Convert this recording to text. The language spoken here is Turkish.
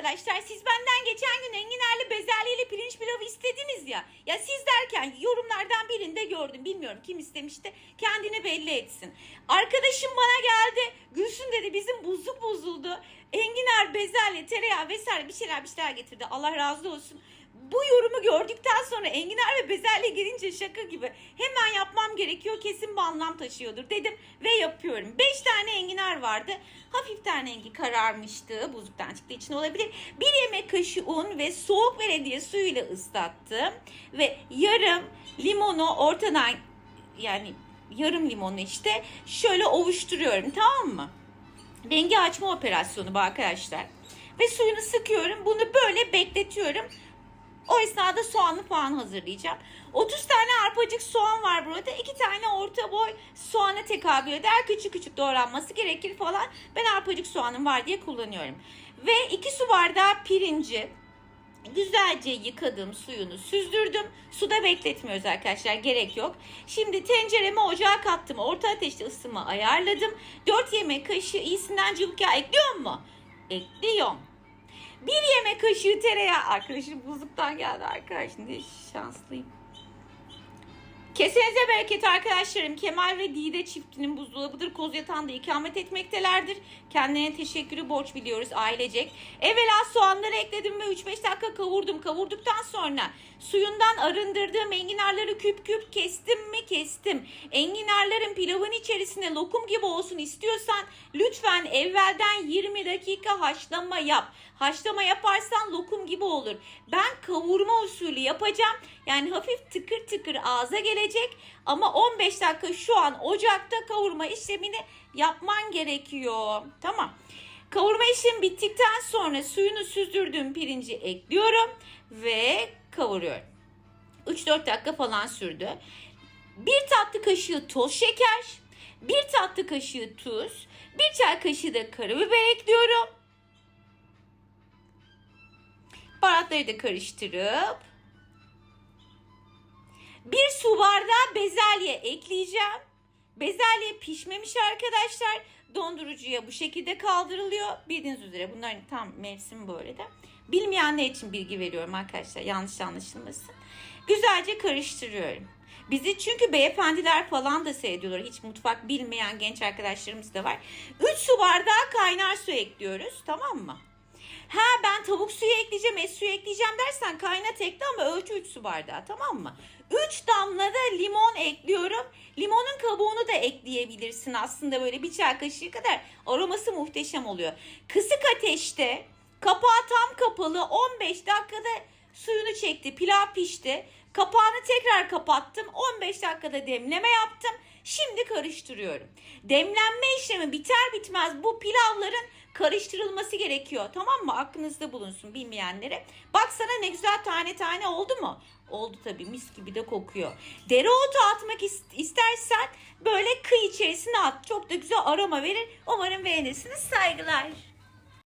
arkadaşlar siz benden geçen gün enginarlı bezelyeli pirinç pilavı istediniz ya. Ya siz derken yorumlardan birinde gördüm. Bilmiyorum kim istemişti. Kendini belli etsin. Arkadaşım bana geldi. Gülsün dedi bizim buzluk bozuldu. Enginar, bezelye, tereyağı vesaire bir şeyler bir şeyler getirdi. Allah razı olsun. Bu gördükten sonra enginar ve bezelye girince şaka gibi hemen yapmam gerekiyor kesin bir anlam taşıyordur dedim ve yapıyorum. 5 tane enginar vardı. Hafiften rengi kararmıştı. Buzluktan çıktığı için olabilir. Bir yemek kaşığı un ve soğuk belediye suyuyla ıslattım. Ve yarım limonu ortadan yani yarım limonu işte şöyle ovuşturuyorum tamam mı? Rengi açma operasyonu bu arkadaşlar. Ve suyunu sıkıyorum. Bunu böyle bekletiyorum. O esnada soğanlı falan hazırlayacağım. 30 tane arpacık soğan var burada. 2 tane orta boy soğana tekabül eder. Küçük küçük doğranması gerekir falan. Ben arpacık soğanım var diye kullanıyorum. Ve 2 su bardağı pirinci güzelce yıkadım suyunu süzdürdüm. Suda bekletmiyoruz arkadaşlar gerek yok. Şimdi tencereme ocağa kattım. Orta ateşte ısınma ayarladım. 4 yemek kaşığı iyisinden cıvık yağ ekliyor mu? Ekliyorum. Bir yemek kaşığı tereyağı. Arkadaşım buzluktan geldi arkadaş. Ne şanslıyım. Kesenize bereket arkadaşlarım. Kemal ve Dide çiftinin buzdolabıdır. Koz yatağında ikamet etmektelerdir. Kendilerine teşekkürü borç biliyoruz ailecek. Evvela soğanları ekledim ve 3-5 dakika kavurdum. Kavurduktan sonra suyundan arındırdığım enginarları küp küp kestim mi kestim. Enginarların pilavın içerisine lokum gibi olsun istiyorsan lütfen evvelden 20 dakika haşlama yap. Haşlama yaparsan lokum gibi olur. Ben kavurma usulü yapacağım. Yani hafif tıkır tıkır ağza gelecek ama 15 dakika şu an ocakta kavurma işlemini yapman gerekiyor. Tamam. Kavurma işlemi bittikten sonra suyunu süzdürdüğüm pirinci ekliyorum ve kavuruyorum. 3-4 dakika falan sürdü. Bir tatlı kaşığı toz şeker, bir tatlı kaşığı tuz, bir çay kaşığı da karabiber ekliyorum. Baharatları da karıştırıp bir su bardağı bezelye ekleyeceğim. Bezelye pişmemiş arkadaşlar. Dondurucuya bu şekilde kaldırılıyor. Bildiğiniz üzere bunların tam mevsimi böyle de. Bilmeyenler için bilgi veriyorum arkadaşlar. Yanlış anlaşılmasın. Güzelce karıştırıyorum. Bizi çünkü beyefendiler falan da seyrediyorlar. Hiç mutfak bilmeyen genç arkadaşlarımız da var. 3 su bardağı kaynar su ekliyoruz. Tamam mı? Ha ben tavuk suyu ekleyeceğim, et suyu ekleyeceğim dersen kaynat ekle ama ölçü 3 su bardağı tamam mı? 3 damla da limon ekliyorum. Limonun kabuğunu da ekleyebilirsin aslında böyle bir çay kaşığı kadar. Aroması muhteşem oluyor. Kısık ateşte kapağı tam kapalı 15 dakikada suyunu çekti. Pilav pişti. Kapağını tekrar kapattım. 15 dakikada demleme yaptım. Şimdi karıştırıyorum. Demlenme işlemi biter bitmez bu pilavların karıştırılması gerekiyor. Tamam mı? Aklınızda bulunsun bilmeyenlere. Baksana ne güzel tane tane oldu mu? Oldu tabii mis gibi de kokuyor. Dereotu atmak is- istersen böyle kıy içerisine at. Çok da güzel aroma verir. Umarım beğenirsiniz. Saygılar.